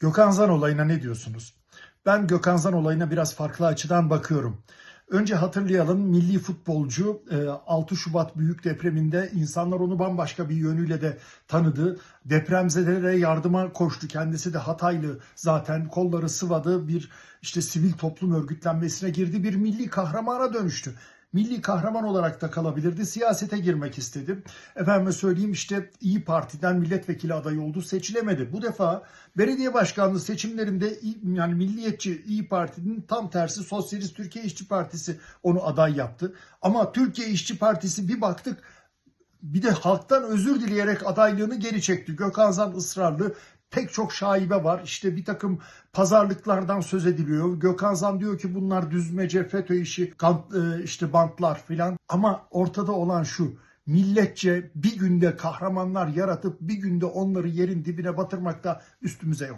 Gökhan Zan olayına ne diyorsunuz? Ben Gökhan Zan olayına biraz farklı açıdan bakıyorum. Önce hatırlayalım milli futbolcu e, 6 Şubat büyük depreminde insanlar onu bambaşka bir yönüyle de tanıdı. Depremzedelere yardıma koştu. Kendisi de Hataylı zaten kolları sıvadı bir işte sivil toplum örgütlenmesine girdi. Bir milli kahramana dönüştü milli kahraman olarak da kalabilirdi. Siyasete girmek istedi. Efendime söyleyeyim işte İyi Parti'den milletvekili adayı oldu. Seçilemedi. Bu defa belediye başkanlığı seçimlerinde yani Milliyetçi İyi Parti'nin tam tersi Sosyalist Türkiye İşçi Partisi onu aday yaptı. Ama Türkiye İşçi Partisi bir baktık bir de halktan özür dileyerek adaylığını geri çekti. Gökhan Zan ısrarlı. Pek çok şaibe var. İşte bir takım pazarlıklardan söz ediliyor. Gökhan Zan diyor ki bunlar düzmece, FETÖ işi, e, işte bantlar filan. Ama ortada olan şu. Milletçe bir günde kahramanlar yaratıp bir günde onları yerin dibine batırmakta üstümüze yok.